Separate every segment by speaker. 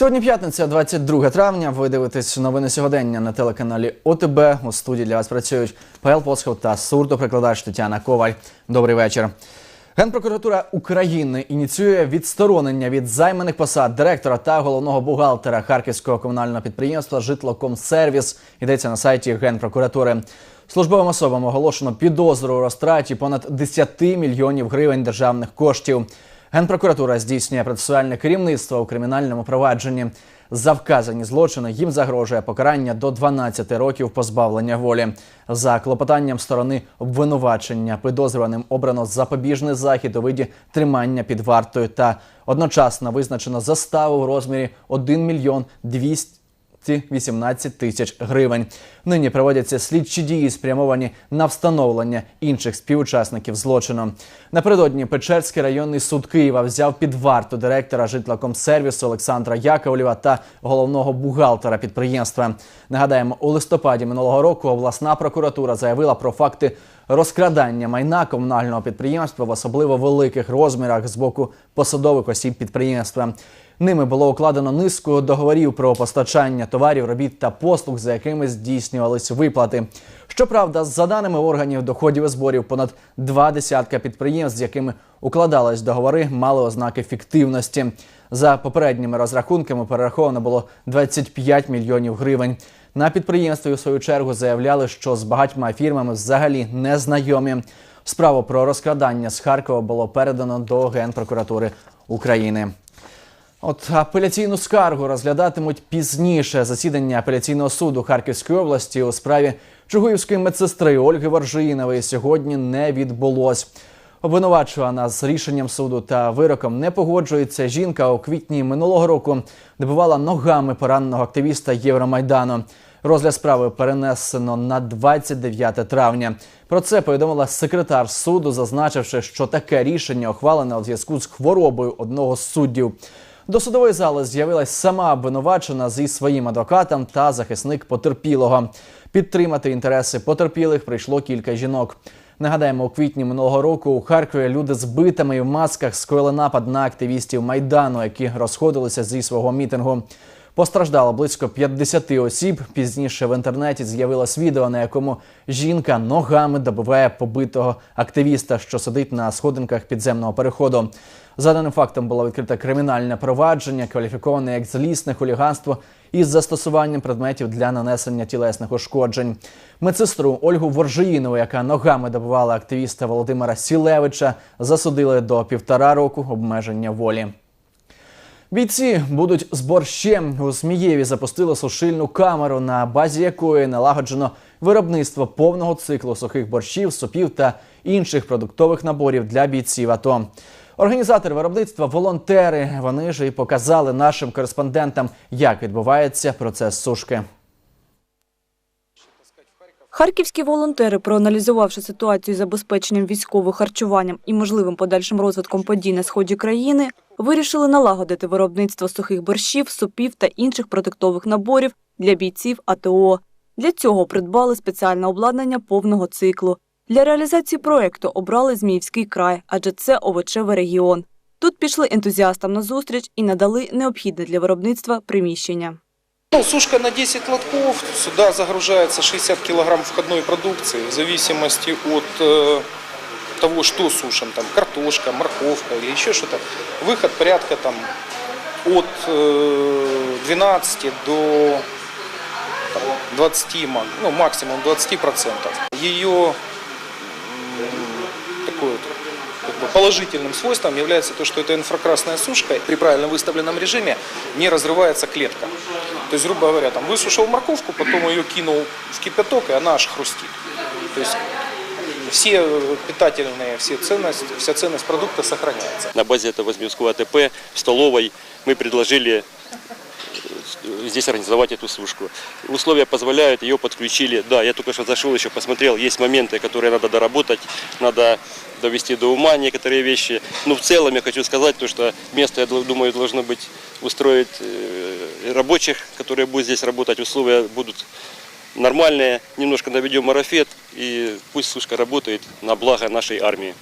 Speaker 1: Сьогодні п'ятниця, 22 травня. Ви дивитесь новини сьогодення на телеканалі ОТБ. У студії для вас працюють Павел Посхов та сурдоперекладач Тетяна Коваль. Добрий вечір. Генпрокуратура України ініціює відсторонення від займаних посад директора та головного бухгалтера Харківського комунального підприємства Житлокомсервіс. Йдеться на сайті Генпрокуратури. Службовим особам оголошено підозру у розтраті понад 10 мільйонів гривень державних коштів. Генпрокуратура здійснює процесуальне керівництво у кримінальному провадженні. За вказані злочини їм загрожує покарання до 12 років позбавлення волі. За клопотанням сторони обвинувачення підозрюваним обрано запобіжний захід у виді тримання під вартою та одночасно визначено заставу в розмірі 1 мільйон 200 18 тисяч гривень. Нині проводяться слідчі дії, спрямовані на встановлення інших співучасників злочину. Напередодні Печерський районний суд Києва взяв під варту директора житлокомсервісу Олександра Яковлєва та головного бухгалтера підприємства. Нагадаємо, у листопаді минулого року обласна прокуратура заявила про факти розкрадання майна комунального підприємства в особливо великих розмірах з боку посадових осіб підприємства. Ними було укладено низку договорів про постачання товарів, робіт та послуг, за якими здійснювались виплати. Щоправда, за даними органів доходів і зборів, понад два десятка підприємств, з якими укладались договори, мали ознаки фіктивності. За попередніми розрахунками перераховано було 25 мільйонів гривень. На підприємстві у свою чергу заявляли, що з багатьма фірмами взагалі не знайомі. Справу про розкрадання з Харкова було передано до Генпрокуратури України. От апеляційну скаргу розглядатимуть пізніше засідання апеляційного суду Харківської області у справі Чугуївської медсестри Ольги Воржиїнової сьогодні не відбулось. Обвинувачувана з рішенням суду та вироком не погоджується. Жінка у квітні минулого року добивала ногами пораненого активіста Євромайдану. Розгляд справи перенесено на 29 травня. Про це повідомила секретар суду, зазначивши, що таке рішення ухвалене у зв'язку з хворобою одного з суддів. До судової зали з'явилась сама обвинувачена зі своїм адвокатом та захисник потерпілого. Підтримати інтереси потерпілих прийшло кілька жінок. Нагадаємо, у квітні минулого року у Харкові люди з битами і в масках скоїли напад на активістів майдану, які розходилися зі свого мітингу. Постраждало близько 50 осіб. Пізніше в інтернеті з'явилось відео, на якому жінка ногами добиває побитого активіста, що сидить на сходинках підземного переходу. За даним фактом було відкрите кримінальне провадження, кваліфіковане як злісне хуліганство із застосуванням предметів для нанесення тілесних ушкоджень. Медсестру Ольгу Воржиїнову, яка ногами добивала активіста Володимира Сілевича, засудили до півтора року обмеження волі. Бійці будуть з борщем. У Змієві запустили сушильну камеру, на базі якої налагоджено виробництво повного циклу сухих борщів, супів та інших продуктових наборів для бійців. АТО. Організатори виробництва волонтери. Вони ж і показали нашим кореспондентам, як відбувається процес сушки.
Speaker 2: Харківські волонтери, проаналізувавши ситуацію з забезпеченням військових харчуванням і можливим подальшим розвитком подій на сході країни, вирішили налагодити виробництво сухих борщів, супів та інших продуктових наборів для бійців АТО. Для цього придбали спеціальне обладнання повного циклу. Для реалізації проекту обрали Зміївський край, адже це овочевий регіон. Тут пішли ентузіастам на зустріч і надали необхідне для виробництва приміщення.
Speaker 3: Ну, сушка на 10 лотков, сюда загружается 60 килограмм входной продукции в зависимости от э, того, что сушим, там картошка, морковка или еще что-то. Выход порядка там от э, 12 до там, 20, мак- ну, максимум 20 процентов. Ее положительным свойством является то, что это инфракрасная сушка. При правильно выставленном режиме не разрывается клетка. То есть, грубо говоря, там высушил морковку, потом ее кинул в кипяток, и она аж хрустит. То есть все питательные, все ценности, вся ценность продукта сохраняется.
Speaker 4: На базе этого Змеевского АТП в столовой мы предложили э, здесь организовать эту сушку. Условия позволяют, ее подключили. Да, я только что зашел, еще посмотрел, есть моменты, которые надо доработать, надо довести до ума некоторые вещи. Но в целом я хочу сказать, то, что место, я дл- думаю, должно быть устроить э, рабочих, которые будут здесь работать. Условия будут нормальные, немножко наведем марафет, и пусть сушка работает на благо нашей армии.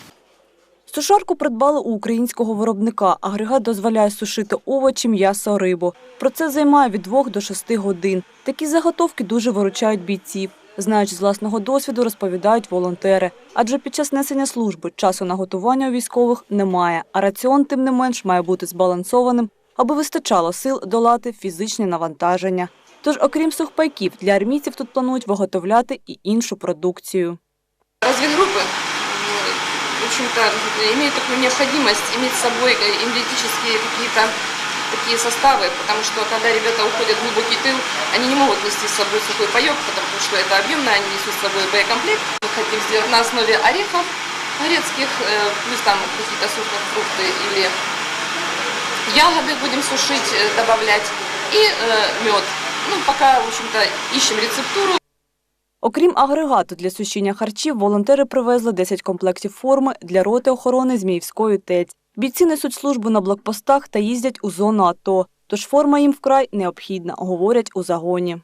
Speaker 2: Сушарку придбали у українського виробника. Агрегат дозволяє сушити овочі, м'ясо, рибу. Процес займає від 2 до 6 годин. Такі заготовки дуже виручають бійців. Знаючи з власного досвіду, розповідають волонтери. Адже під час несення служби часу на готування у військових немає, а раціон, тим не менш, має бути збалансованим, аби вистачало сил долати фізичні навантаження. Тож, окрім сухпайків, для армійців тут планують виготовляти і іншу продукцію.
Speaker 5: Разведгруппы, э, в общем-то, имеют такую необходимость иметь с собой э, энергетические какие-то такие составы, потому что когда ребята уходят в глубокий тыл, они не могут нести с собой сухой паек, потому что это объемно, они несут с собой боекомплект. Мы хотим сделать на основе орехов грецких, э, плюс там какие-то сухофрукты или ягоды будем сушить, э, добавлять, и мед. Ну, пока, в общем-то, ищем рецептуру,
Speaker 2: Окрім агрегату для сушіння харчів, волонтери привезли 10 комплектів форми для роти охорони Зміївської ТЕЦ. Бійці несуть службу на блокпостах та їздять у зону АТО. Тож форма їм вкрай необхідна, говорять у загоні.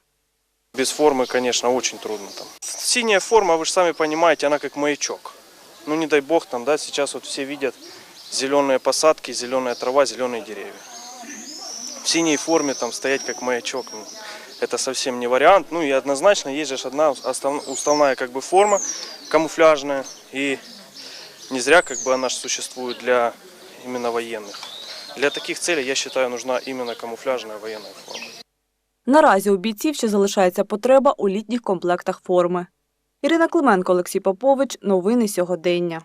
Speaker 3: Без формы, конечно, очень трудно там. Синяя форма, вы же сами понимаете, она как маячок. Ну не дай бог там, да, сейчас вот все видят зеленые посадки, зеленая трава, зеленые деревья. В синей форме там стоять как маячок, ну, это совсем не вариант. Ну и однозначно есть же ж одна основ- уставная как бы форма камуфляжная. И не зря как бы она ж существует для именно военных. Для таких целей, я считаю, нужна именно камуфляжная военная форма.
Speaker 2: Наразі у бійців ще залишається потреба у літніх комплектах форми. Ірина Клименко, Олексій Попович. Новини сьогодення.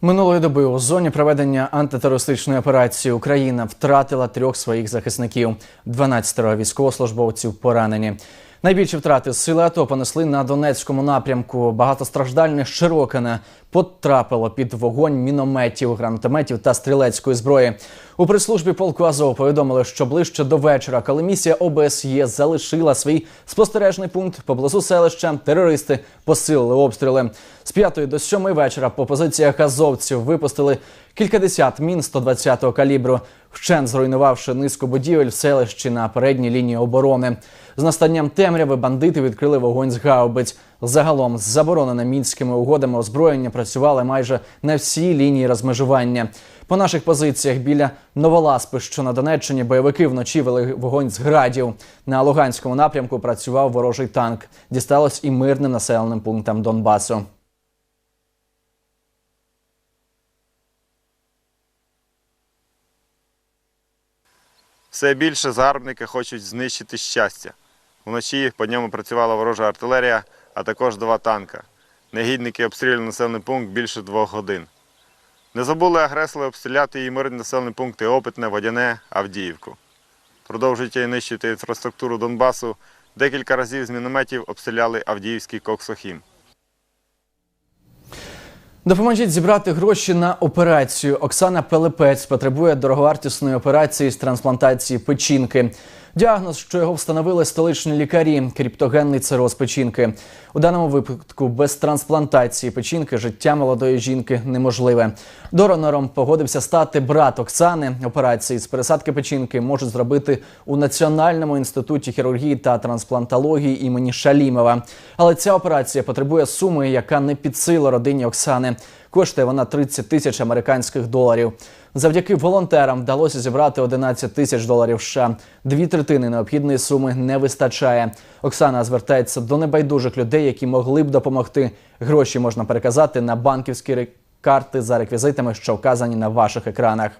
Speaker 1: Минулої доби у зоні проведення антитерористичної операції Україна втратила трьох своїх захисників. 12 військовослужбовців поранені. Найбільші втрати сили АТО понесли на Донецькому напрямку. Багатостраждальне Широкине потрапило під вогонь мінометів, гранатометів та стрілецької зброї. У прес-службі полку Азов повідомили, що ближче до вечора, коли місія ОБСЄ залишила свій спостережний пункт поблизу селища, терористи посилили обстріли. З 5 до 7 вечора по позиціях азовців випустили кількадесят мін 120-го калібру, вщен зруйнувавши низку будівель в селищі на передній лінії оборони. З настанням темряви бандити відкрили вогонь з гаубиць. Загалом з забороненими мінськими угодами озброєння працювали майже на всій лінії розмежування. По наших позиціях біля Новоласпи, що на Донеччині, бойовики вночі вели вогонь з градів. На Луганському напрямку працював ворожий танк. Дісталось і мирним населеним пунктам Донбасу.
Speaker 6: Все більше загарбники хочуть знищити щастя. Вночі по ньому працювала ворожа артилерія, а також два танка. Негідники обстріляли населений пункт більше двох годин. Не забули агресори обстріляти і мирні населені пункти Опитне, Водяне, Авдіївку. Продовжують і нищити інфраструктуру Донбасу. Декілька разів з мінометів обстріляли Авдіївський Коксохім.
Speaker 1: Допоможіть зібрати гроші на операцію. Оксана Пелепець потребує дороговартісної операції з трансплантації печінки. Діагноз, що його встановили столичні лікарі, кріптогенний цироз печінки. У даному випадку без трансплантації печінки життя молодої жінки неможливе. Донором погодився стати брат Оксани. Операції з пересадки печінки можуть зробити у Національному інституті хірургії та трансплантології імені Шалімова. Але ця операція потребує суми, яка не під силу родині Оксани. Коштує вона 30 тисяч американських доларів. Завдяки волонтерам вдалося зібрати 11 тисяч доларів. США. дві третини необхідної суми не вистачає. Оксана звертається до небайдужих людей, які могли б допомогти. Гроші можна переказати на банківські карти за реквізитами, що вказані на ваших екранах.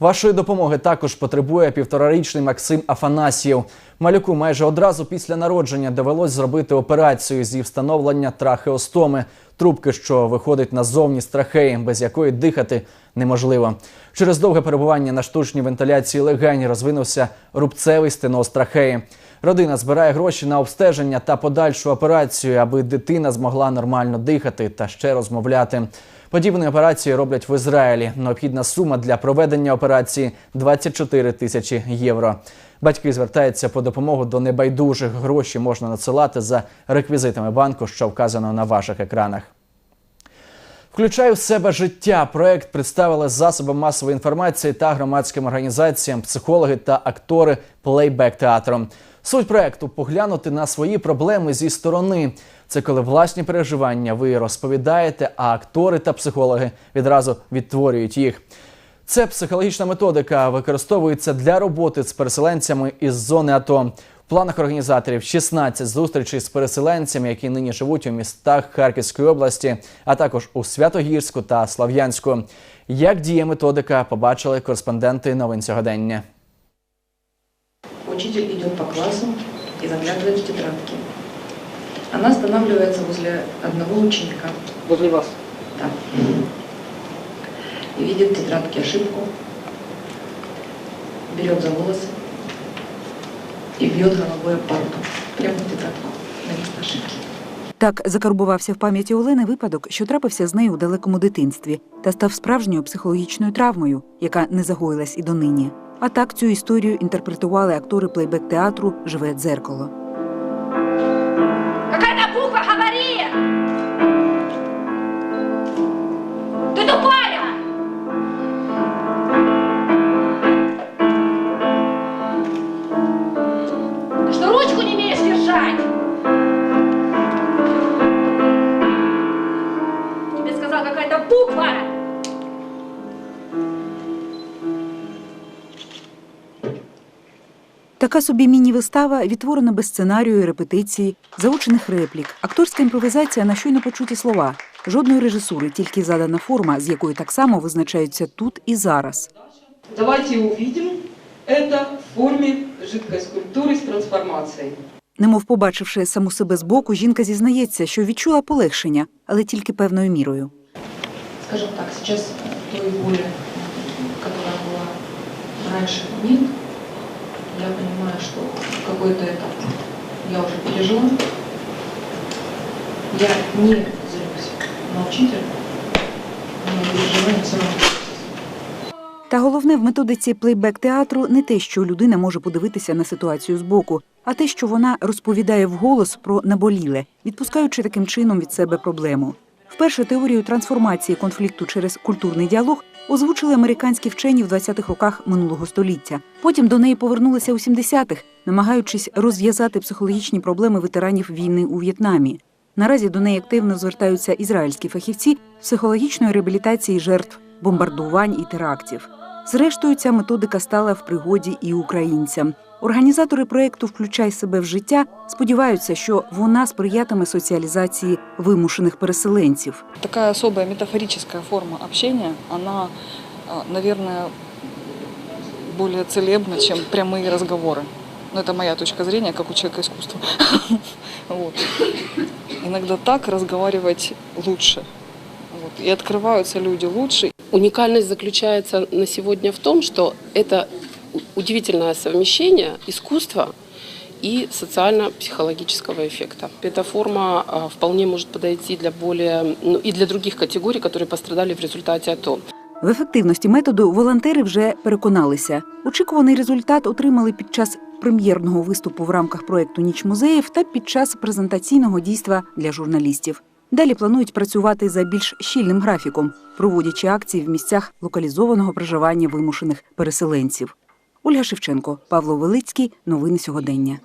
Speaker 1: Вашої допомоги також потребує півторарічний Максим Афанасьєв. Малюку майже одразу після народження довелось зробити операцію зі встановлення трахеостоми, трубки, що виходить назовні з трахеї, без якої дихати неможливо. Через довге перебування на штучній вентиляції легень розвинувся рубцевий стеноз трахеї. Родина збирає гроші на обстеження та подальшу операцію, аби дитина змогла нормально дихати та ще розмовляти. Подібні операції роблять в Ізраїлі. Необхідна сума для проведення операції 24 тисячі євро. Батьки звертаються по допомогу до небайдужих. Гроші можна надсилати за реквізитами банку, що вказано на ваших екранах. Включаю в себе життя. Проект представили засобам масової інформації та громадським організаціям, психологи та актори плейбек театру. Суть проекту поглянути на свої проблеми зі сторони. Це коли власні переживання ви розповідаєте, а актори та психологи відразу відтворюють їх. Це психологічна методика використовується для роботи з переселенцями із зони АТО. В планах організаторів 16 зустрічей з переселенцями, які нині живуть у містах Харківської області, а також у Святогірську та Слав'янську. Як діє методика, побачили кореспонденти новин сьогодення.
Speaker 7: Учитель идет по классу и заглядывает в тетрадки. Она останавливается возле одного ученика.
Speaker 8: Возле вас.
Speaker 7: Да. И видит в тетрадке ошибку, берет за волосы и бьет головой об парту. Прямо в тетрадку на место ошибки.
Speaker 9: Так закарбувався в пам'яті Олени випадок, що трапився з нею у далекому дитинстві, та став справжньою психологічною травмою, яка не загоїлась і донині. А так цю історію інтерпретували актори плейбек театру Живе дзеркало. Така собі міні-вистава відтворена без сценарію і репетиції, заучених реплік, акторська імпровізація на щойно почуті слова, жодної режисури, тільки задана форма, з якою так само визначаються тут і зараз.
Speaker 10: Давайте увидим это в форме жидкой скульптуры с трансформацией.
Speaker 9: Немов побачивши саму себе збоку, жінка зізнається, що відчула полегшення, але тільки певною мірою.
Speaker 7: Скажем так, сейчас э, той боли, которая была раньше, нет. Я понимаю, что какой-то этап я уже пережила. Я не злюсь на учителя, но переживания все равно.
Speaker 9: Та головне в методиці плейбек театру не те, що людина може подивитися на ситуацію збоку, а те, що вона розповідає вголос про наболіле, відпускаючи таким чином від себе проблему. Вперше теорію трансформації конфлікту через культурний діалог озвучили американські вчені в 20-х роках минулого століття. Потім до неї повернулися у 70-х, намагаючись розв'язати психологічні проблеми ветеранів війни у В'єтнамі. Наразі до неї активно звертаються ізраїльські фахівці психологічної реабілітації жертв бомбардувань і терактів. Зрештою, ця методика стала в пригоді і українцям. Організатори проєкту Включай себе в життя сподіваються, що вона сприятиме соціалізації вимушених переселенців.
Speaker 11: Такая особая метафорическая форма общения, она, а, наверное, более целебна, чем прямые разговоры. Но это моя точка зрения, как у человека искусства. Вот. Иногда так разговаривать лучше. Вот. И открываются люди лучше.
Speaker 12: Уникальность заключается на сегодня в том, что это удивительное совмещение искусства и социально-психологического эффекта. Эта форма а, вполне может подойти для более, ну, и для других категорий, которые пострадали в результате АТО.
Speaker 9: В ефективності методу волонтери вже переконалися. Очікуваний результат отримали під час прем'єрного виступу в рамках проєкту Ніч музеїв та під час презентаційного дійства для журналістів. Далі планують працювати за більш щільним графіком, проводячи акції в місцях локалізованого проживання вимушених переселенців. Ольга Шевченко, Павло Велицький. Новини сьогодення.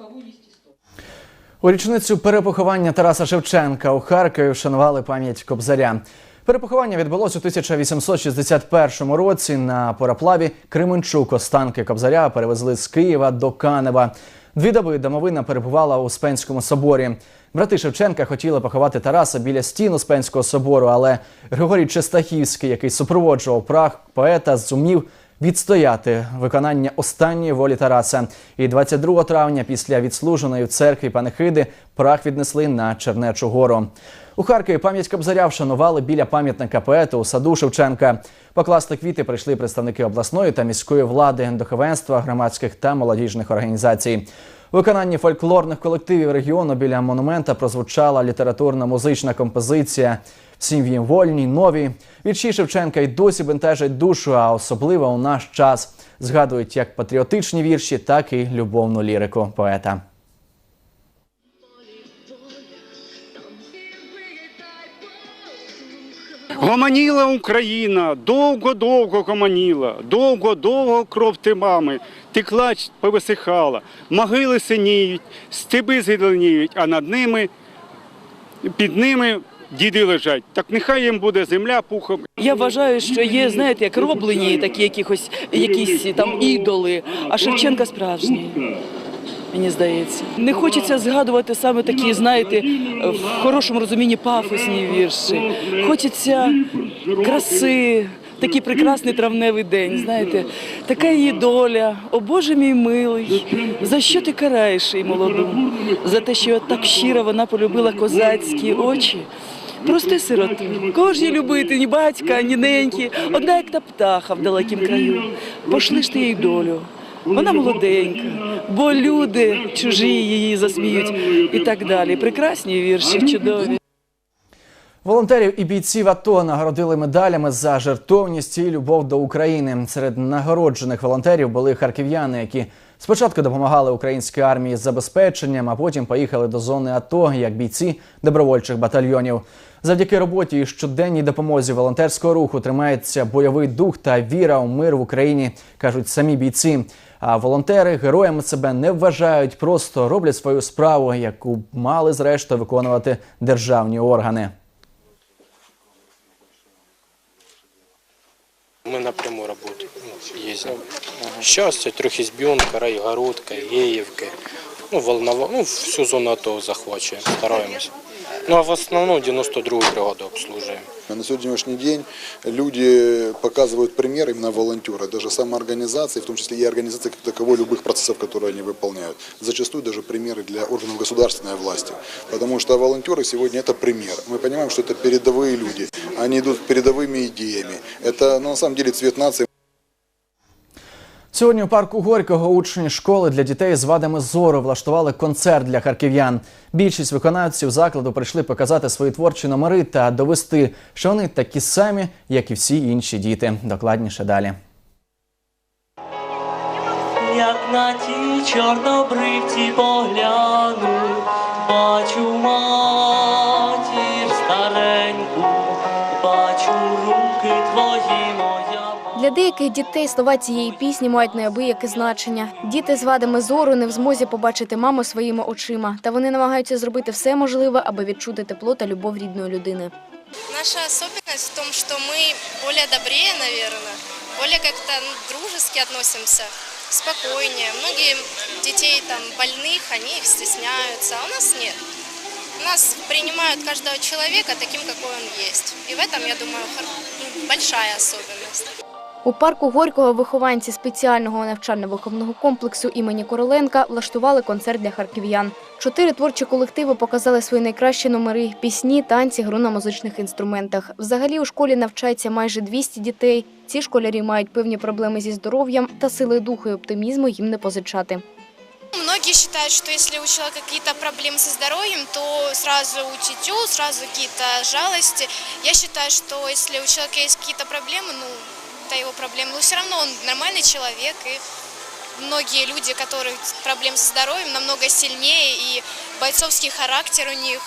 Speaker 1: У річницю перепоховання Тараса Шевченка у Харкові вшанували пам'ять Кобзаря. Перепоховання відбулось у 1861 році на пароплаві Кременчук. Останки Кобзаря перевезли з Києва до Канева. Дві доби домовина перебувала у Успенському соборі. Брати Шевченка хотіли поховати Тараса біля стін Успенського собору, але Григорій Честахівський, який супроводжував прах поета, зумів відстояти виконання останньої волі Тараса. І 22 травня, після відслуженої в церкві панихиди, прах віднесли на Чернечу гору. У Харкові пам'ять Кобзаря вшанували біля пам'ятника поету у саду Шевченка. Покласти квіти прийшли представники обласної та міської влади, духовенства, громадських та молодіжних організацій. Виконанні фольклорних колективів регіону біля монумента прозвучала літературно-музична композиція «Сім'ї вольні, нові. Вірші Шевченка й досі бентежать душу, а особливо у наш час згадують як патріотичні вірші, так і любовну лірику поета.
Speaker 8: Гомоніла Україна, довго-довго гомоніла, довго-довго кров тимами, текла ч- повисихала, могили синіють, стеби зеленіють, а над ними, під ними діди лежать. Так нехай їм буде земля пухом.
Speaker 13: Я вважаю, що є, знаєте, як роблені такі якихось якісь там ідоли, а Шевченка справжній. Мені здається, не хочеться згадувати саме такі, знаєте, в хорошому розумінні пафосні вірші. Хочеться краси, такий прекрасний травневий день. Знаєте, така її доля. О Боже мій милий, за що ти караєш її молоду? За те, що так щиро вона полюбила козацькі очі. Прости сироту, кого ж її любити, ні батька, ні неньки, одна як та птаха в далекім краю. Пошли ж ти їй долю. Вона молоденька, бо люди чужі її засміють і так далі. Прекрасні вірші, чудові.
Speaker 1: Волонтерів і бійців АТО нагородили медалями за жертовність і любов до України. Серед нагороджених волонтерів були харків'яни, які спочатку допомагали українській армії з забезпеченням, а потім поїхали до зони АТО як бійці добровольчих батальйонів. Завдяки роботі і щоденній допомозі волонтерського руху тримається бойовий дух та віра у мир в Україні, кажуть самі бійці. А волонтери героями себе не вважають, просто роблять свою справу, яку мали зрештою виконувати державні органи.
Speaker 14: Мы напрямую работаем, ну, ездим. Сейчас Трехизбенка, Райгородка, Геевка, ну, Волнова, ну, всю зону АТО захвачиваем, стараемся. Ну, а в основном 92-ю бригаду обслуживаем.
Speaker 15: На сегодняшний день люди показывают пример именно волонтера, даже самоорганизации, в том числе и организации как таковой любых процессов, которые они выполняют. Зачастую даже примеры для органов государственной власти. Потому что волонтеры сегодня это пример. Мы понимаем, что это передовые люди. Они идут передовыми идеями. Это ну, на самом деле цвет нации.
Speaker 1: Сьогодні у парку Горького учні школи для дітей з вадами зору влаштували концерт для харків'ян. Більшість виконавців закладу прийшли показати свої творчі номери та довести, що вони такі самі, як і всі інші діти. Докладніше далі.
Speaker 16: Як на ті чорнобривці погляну, бачу матір
Speaker 17: деяких дітей слова цієї пісні мають неабияке значення. Діти з вадами зору не в змозі побачити маму своїми очима, та вони намагаються зробити все можливе, аби відчути тепло та любов рідної людини.
Speaker 18: Наша особенность в том, что мы более добрее, наверное, более как-то ну, дружески относимся, спокойнее. Многие детей там больных, они их стесняются, а у нас нет. У нас принимают каждого человека таким, какой он есть. И в этом, я думаю, хор- ну, большая особенность.
Speaker 17: У парку Горького вихованці спеціального навчально-виховного комплексу імені Короленка влаштували концерт для харків'ян. Чотири творчі колективи показали свої найкращі номери: пісні, танці, гру на музичних інструментах. Взагалі у школі навчається майже 200 дітей. Ці школярі мають певні проблеми зі здоров'ям та сили духу і оптимізму їм не позичати.
Speaker 18: Многие считают, что если у человека какие-то проблемы со здоровьем, то сразу утетю, сразу какие-то жалости. Я считаю, что если у человека есть какие-то проблемы, ну, это его проблемы, но все равно он нормальный человек, и многие люди, которых проблемы со здоровьем, намного сильнее, и бойцовский характер у них.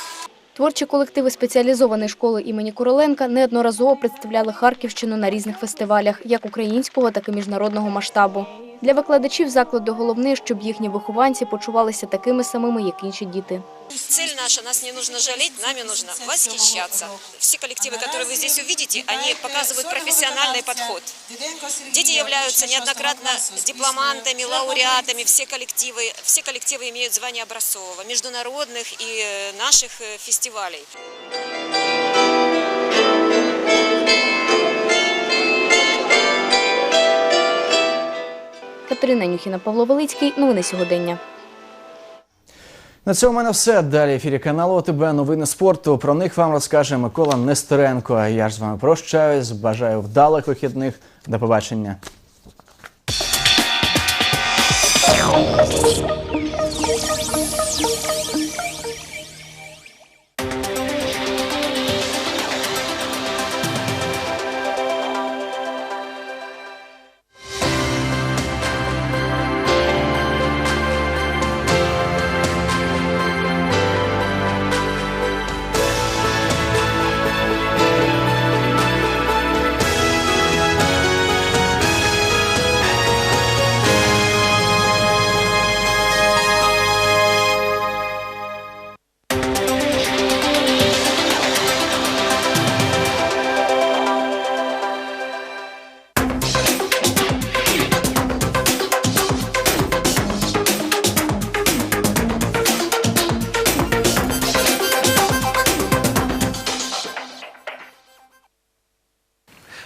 Speaker 17: Творчі колективи спеціалізованої школи імені Короленка неодноразово представляли Харківщину на різних фестивалях, як українського, так і міжнародного масштабу. Для викладачів закладу головне, щоб їхні вихованці почувалися такими самими, як інші діти.
Speaker 19: Цель наша, нас не нужно жалеть, нами нужно восхищаться. Все коллективы, которые вы здесь увидите, они показывают профессиональный подход. Дети являются неоднократно дипломантами, лауреатами, все коллективы, все коллективы имеют звание образцового, международных и э, наших э, фестивалей.
Speaker 17: Катерина Нюхіна, Павло Велицький. Новини сьогодення.
Speaker 1: На цьому мене все. Далі ефірі каналу ОТБ новини спорту. Про них вам розкаже Микола Нестеренко. Я ж з вами прощаюсь. Бажаю вдалих вихідних. До побачення.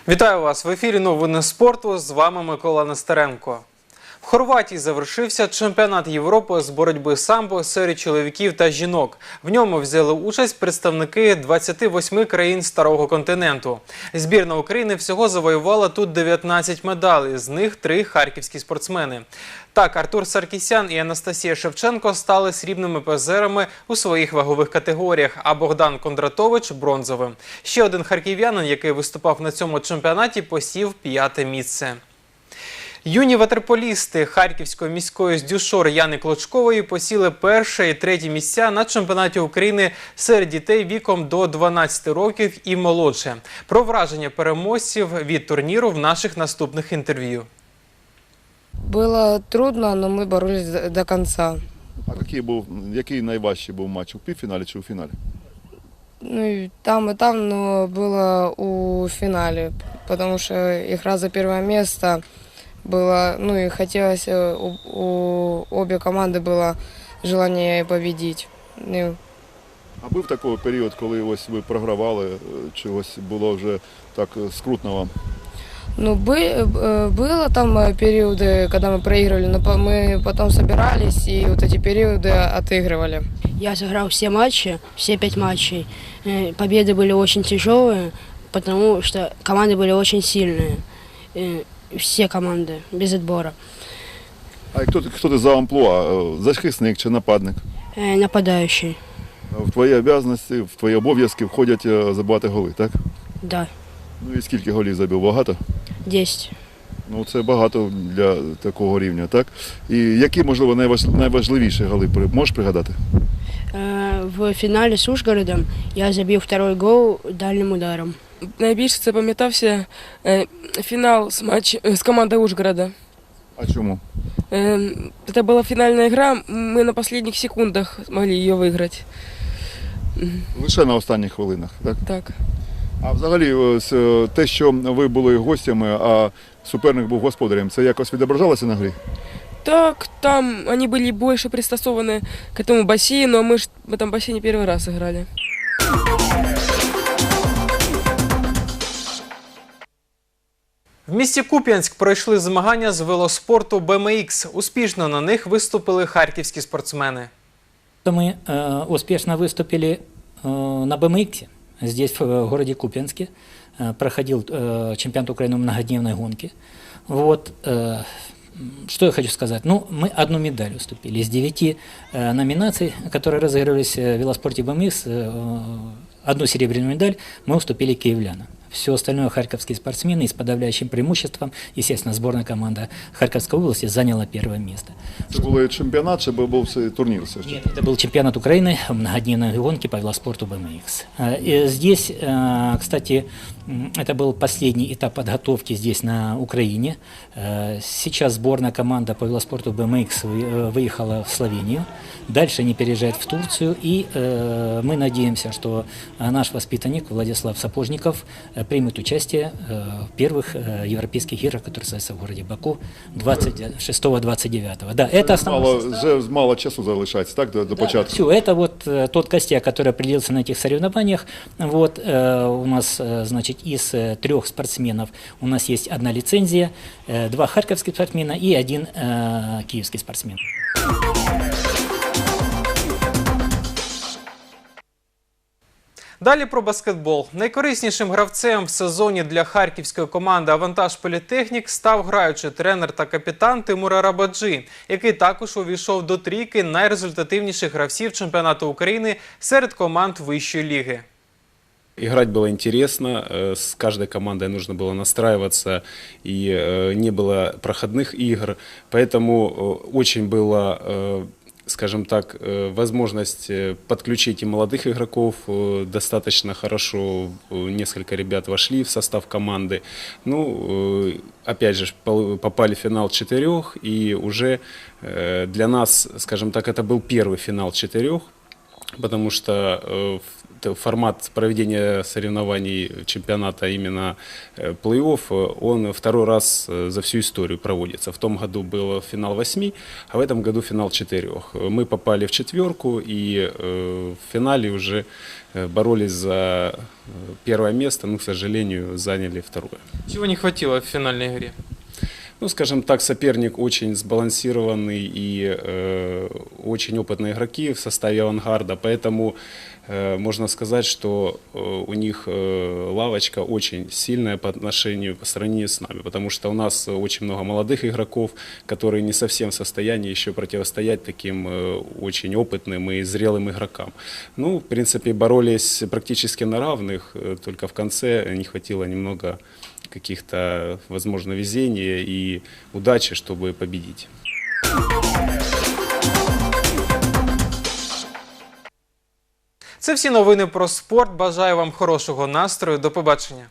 Speaker 20: Вітаю вас в ефірі Новини спорту. З вами Микола Нестеренко. Хорватії завершився чемпіонат Європи з боротьби самбо серед чоловіків та жінок. В ньому взяли участь представники 28 країн старого континенту. Збірна України всього завоювала тут 19 медалей, з них три харківські спортсмени. Так, Артур Саркісян і Анастасія Шевченко стали срібними призерами у своїх вагових категоріях, а Богдан Кондратович бронзовим. Ще один харків'янин, який виступав на цьому чемпіонаті, посів п'яте місце. Юні ватерполісти Харківської міської здюшор Яни Клочкової посіли перше і третє місця на чемпіонаті України серед дітей віком до 12 років і молодше. Про враження переможців від турніру в наших наступних інтерв'ю.
Speaker 21: Было трудно, но мы боролись до- до конца.
Speaker 22: А який був, який найважчий був матч у півфіналі чи у фіналі?
Speaker 21: Ну и там, и там, но было у финале, потому что игра за первое место была, ну и хотелось, э, у, у обе команды было желание победить. Ну,
Speaker 22: А був такий період, коли ось ви програвали, е, чогось було вже так е, скрутно вам?
Speaker 21: Ну, бы- э, было там э, периоды, когда мы проигрывали, но по- мы потом собирались и вот эти периоды отыгрывали.
Speaker 23: Я сыграл все матчи, все пять матчей. Э, Победы были очень тяжелые, потому что команды были очень сильные. Э, Все команды, без отбора.
Speaker 22: А хто, ти- хто ти за амплуа? Е, Захисник чи нападник?
Speaker 23: Э, Нападающий,
Speaker 22: В твої обов'язки, в твої обов'язки входять е, забивати голи, так?
Speaker 23: да,
Speaker 22: Ну і скільки голів забив? Багато?
Speaker 23: 10.
Speaker 22: Ну це багато для такого рівня, так? І які, можливо, найваж- найважливіші голи при- можеш пригадати?
Speaker 23: Э, В финале с Ужгородом я забил второй гол дальним ударом.
Speaker 24: Найбільше запам'ятався е, фінал з, матч, е, з командою Ужгорода.
Speaker 22: А чому?
Speaker 24: Е, це була фінальна гра, ми на останніх секундах змогли її виграти.
Speaker 22: Лише на останніх хвилинах, так?
Speaker 24: Так.
Speaker 22: А взагалі, ось, е, те, що ви були гостями, а суперник був господарем, це якось відображалося на грі?
Speaker 24: Так, там они были больше пристосованы к этому бассейну, а мы ж в этом бассейне первый раз играли.
Speaker 20: В місті Куп'янськ пройшли змагання з велоспорту BMX. Успішно на них виступили харківські спортсмени.
Speaker 25: Мы э, успешно выступили э, на BMX. Здесь, в э, городе Купянске, э, проходил э, чемпионат Украины многодневной гонки. Вот, э, м, что я хочу сказать? Ну, мы одну медаль уступили. Из девяти э, номинаций, которые разыгрывались э, в велоспорте BMX, э, одну серебряную медаль мы уступили киевлянам. Все остальное харьковские спортсмены и с подавляющим преимуществом, естественно, сборная команда Харьковской области заняла первое место.
Speaker 22: Чи був цей турнір? Все ж?
Speaker 25: Нет, это был чемпионат Украины многодневной гонки по велоспорту BMX. Э, и Здесь, э, кстати, это был последний этап подготовки здесь на Украине. Э, Сейчас сборная команда по велоспорту BMX э, выехала в Словению. Дальше они переезжают в Турцию. И э, мы надеемся, что э, наш воспитанник Владислав Сапожников э, примет участие э, в первых э, европейских играх, которые состоятся в городе Баку 26-29. Да, это основной
Speaker 22: Мало, мало часу залишається, так, до, до початку?
Speaker 25: все, это вот тот костяк, который определился на этих соревнованиях. Вот у нас, значит, из трех спортсменов у нас есть одна лицензия, два харьковских спортсмена и один киевский спортсмен.
Speaker 20: Далі про баскетбол. Найкориснішим гравцем в сезоні для харківської команди Авантаж Політехнік став граючий тренер та капітан Тимур Арабаджи, який також увійшов до трійки найрезультативніших гравців чемпіонату України серед команд вищої ліги.
Speaker 26: Играть было интересно, э, с каждой командой нужно было настраиваться, и э, не было проходных игр, поэтому э, очень было, э, скажем так, э, возможность э, подключить и молодых игроков э, достаточно хорошо, э, несколько ребят вошли в состав команды, ну, э, опять же, пол- попали в финал четырех, и уже э, для нас, скажем так, это был первый финал четырех, потому что э, в- т- формат проведения соревнований чемпионата именно э, плей-офф, э, он второй раз э, за всю историю проводится. В том году был финал восьми, а в этом году финал четырех. Мы попали в четверку и э, в финале уже э, боролись за э, первое место, но, к сожалению, заняли второе.
Speaker 20: Чего не хватило в финальной игре?
Speaker 26: Ну, скажем так, соперник очень сбалансированный и э, очень опытные игроки в составе авангарда, поэтому э, можно сказать, что э, у них э, лавочка очень сильная по отношению, по сравнению с нами, потому что у нас очень много молодых игроков, которые не совсем в состоянии еще противостоять таким э, очень опытным и зрелым игрокам. Ну, в принципе, боролись практически на равных, э, только в конце не хватило немного каких-то, возможно, везения и удачи, чтобы победить.
Speaker 20: Це всі новини про спорт. Бажаю вам хорошого настрою. До побачення.